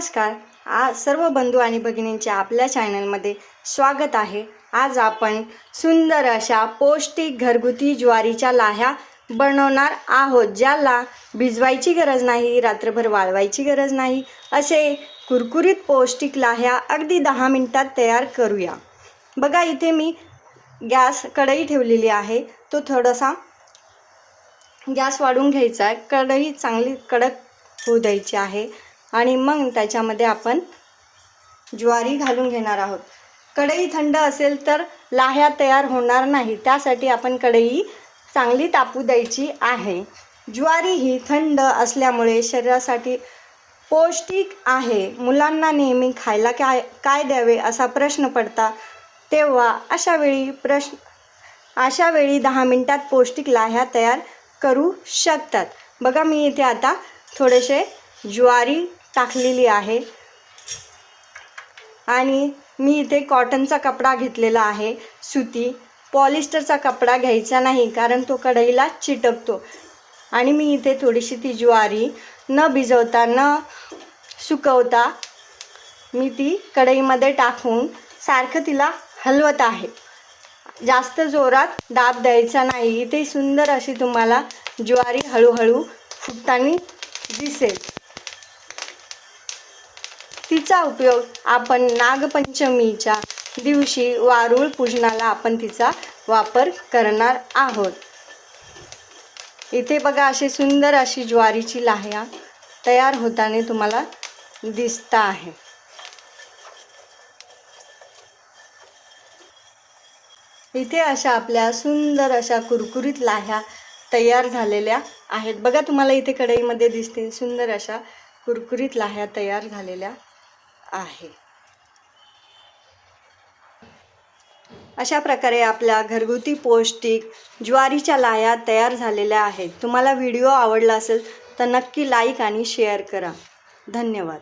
सर्व बंधू आणि भगिनींचे आपल्या चॅनलमध्ये स्वागत आहे. आज आपण सुंदर अशा पौष्टिक घरगुती ज्वारीच्या लाह्या बनवणार आहोत ज्याला भिजवायची गरज नाही रात्रभर वाळवायची गरज नाही. असे कुरकुरीत पौष्टिक लाह्या अगदी दहा मिनटात तयार करूया. बघा इथे मी गॅस कढई ठेवलेली आहे. तो थोडासा गॅस वाढून घ्यायचा आहे. कढई चांगली कडक होऊ द्यायची आहे. आणि मग त्याच्यामध्ये आपण ज्वारी घालून घेणार आहोत. कढई थंड असेल तर लाह्या तयार होणार नाही. त्यासाठी आपण कढई चांगली तापू द्यायची आहे. ज्वारी ही थंड असल्यामुळे शरीरासाठी पौष्टिक आहे. मुलांना नेहमी खायला काय काय द्यावे असा प्रश्न पडता तेव्हा अशा वेळी प्रश्न अशा वेळी दहा मिनटात पौष्टिक लाह्या तयार करू शकतात. बघा मी इथे आता थोडेसे ज्वारी टाकलेली आहे. आणि मी इथे कॉटनचा कपडा घेतलेला आहे. सुती. पॉलिस्टरचा कपडा घ्यायचा नाही कारण तो कढईला चिटकतो. आणि मी इथे थोडीशी ती ज्वारी न भिजवता न सुकवता मी ती कढईमध्ये टाकून सारखं तिला हलवत आहे. जास्त जोरात दाब द्यायचा नाही. इथे सुंदर अशी तुम्हाला ज्वारी हळूहळू फुटताना दिसेल. तिचा उपयोग आपण नागपंचमीच्या दिवशी वारूळ पूजनाला आपण तिचा वापर करणार आहोत. इथे बघा अशी सुंदर अशी ज्वारीची लाह्या तयार होताना तुम्हाला दिसता आहे. इथे अशा आपल्या सुंदर अशा कुरकुरीत लाह्या तयार झालेल्या आहेत. बघा तुम्हाला इथे कढईमध्ये दिसते सुंदर अशा कुरकुरीत लाह्या तयार झालेल्या आहे. अशा प्रकारे आपल्या घरगुती पौष्टिक ज्वारीच्या लाया तयार झालेल्या आहेत. तुम्हाला व्हिडिओ आवडला असेल तर नक्की लाईक आणि शेअर करा. धन्यवाद.